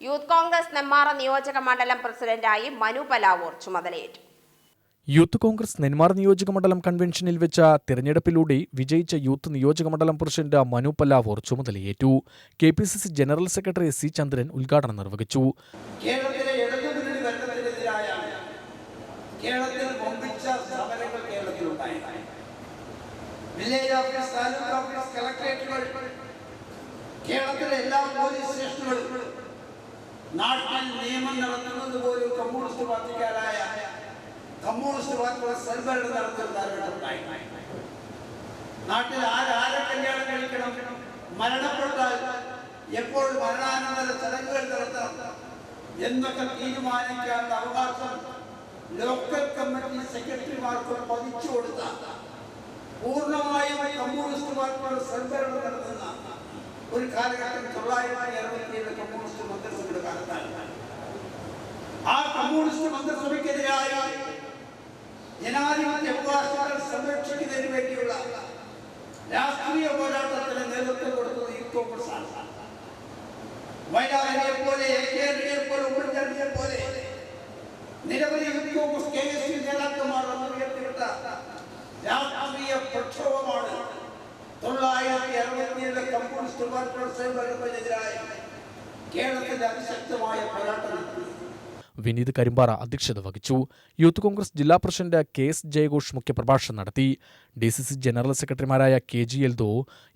Youth Congress Nenmara നിയോജക മണ്ഡലം പ്രസിഡന്റായി മനു പലാവൂർ ചുമതലയേറ്റു. യൂത്ത് കോൺഗ്രസ് നെന്മാർ നിയോജക മണ്ഡലം കൺവെൻഷനിൽ വെച്ച തിരഞ്ഞെടുപ്പിലൂടെ വിജയിച്ച യൂത്ത് നിയോജക മണ്ഡലം പ്രസിഡന്റ് മനു പല്ലാവോർ ചുമതലയേറ്റു. K P C C general secretary C Chandran ഉദ്ഘാടനം നിർവഹിച്ചു. കേരളത്തിലെ ഇടതുമുന്നണി ഭരണത്തിനെതിരായാണ് കേരളത്തിൽ വമ്പിച്ച സമരങ്ങൾ കേരളത്തിലുണ്ടായി വില്ലേജ് ഓഫീസ് താലൂക്ക് ഓഫീസ് കളക്ടറേറ്റുകൾ കേരളത്തിലെ എല്ലാ പോലീസ് സ്റ്റേഷനുകളും നാട്ടിൽ നിയമം നടത്തുന്നത് പോലും കമ്മ്യൂണിസ്റ്റ് പാർട്ടിക്കാരായ കമ്മ്യൂണിസ്റ്റ് പാർട്ടിയുടെ സെൽഭരണം നടത്തുന്ന നാട്ടിൽ ആരാരെ കല്യാണം കഴിക്കണം മരണപ്പെട്ടാൽ എപ്പോൾ മരണാനന്തര ചടങ്ങുകൾ നടത്തണം എന്നൊക്കെ തീരുമാനിക്കാത്ത അവകാശം ലോക്കൽ കമ്മിറ്റി സെക്രട്ടറിമാർക്ക് പതിച്ചു കൊടുത്ത പൂർണമായും കമ്മ്യൂണിസ്റ്റ് പാർട്ടിയുടെ സംഭരണം നടത്തുന്ന ഒരു കാലഘട്ടം തൊള്ളായിരത്തി അറുപത്തിയേഴ് കമ്മ്യൂണിസ്റ്റ് കാലത്താണ് ആ കമ്മ്യൂണിസ്റ്റ് മന്ത്രിസഭയ്ക്കെതിരായ ജനാധിപത്യ അവകാശങ്ങൾ സംരക്ഷിക്കുന്നതിന് വേണ്ടിയുള്ള രാഷ്ട്രീയ പോരാട്ടത്തിന് നേതൃത്വം കൊടുത്തത് ഈ കോൺഗ്രസ് ആണ്. വയനാടിനെ പോലെ എ കെ ആന്റണിയെ പോലെ ഉമ്മൻചാണ്ടിയെ പോലെ നിരവധി Youth Congress K S U നേതാക്കന്മാർ ഉയർത്തിവിട്ട രാഷ്ട്രീയ പ്രക്ഷോഭമാണ് തൊള്ളായിരത്തി അറുപത്തിയേഴ് കമ്മ്യൂണിസ്റ്റ് പാർട്ടിയുടെ സ്വയംഭരണത്തിനെതിരായ അതിശക്തമായ വിനീത് കരിമ്പാറ അധ്യക്ഷത വഹിച്ചു. യൂത്ത് കോൺഗ്രസ് ജില്ലാ പ്രസിഡന്റ് കെ എസ് ജയഘോഷ് മുഖ്യപ്രഭാഷണം നടത്തി. ഡി സി സി ജനറൽ സെക്രട്ടറിമാരായ K G Eldho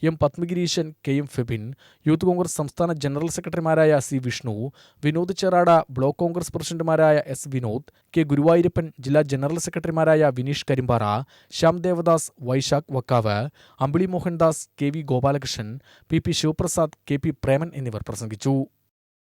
M Padmagireeshan K M Febin youth Congress സംസ്ഥാന ജനറൽ സെക്രട്ടറിമാരായ സി വിഷ്ണു വിനോദ് ചെറാട ബ്ലോക്ക് കോൺഗ്രസ് പ്രസിഡന്റുമാരായ എസ് വിനോദ് കെ ഗുരുവായൂരപ്പൻ ജില്ലാ ജനറൽ സെക്രട്ടറിമാരായ Vineesh Karimpara Shyam Devadas Vaishakh Vakkav Ambili Mohandas K V Gopalakrishnan P P Sivaprasad K P Preman എന്നിവർ പ്രസംഗിച്ചു.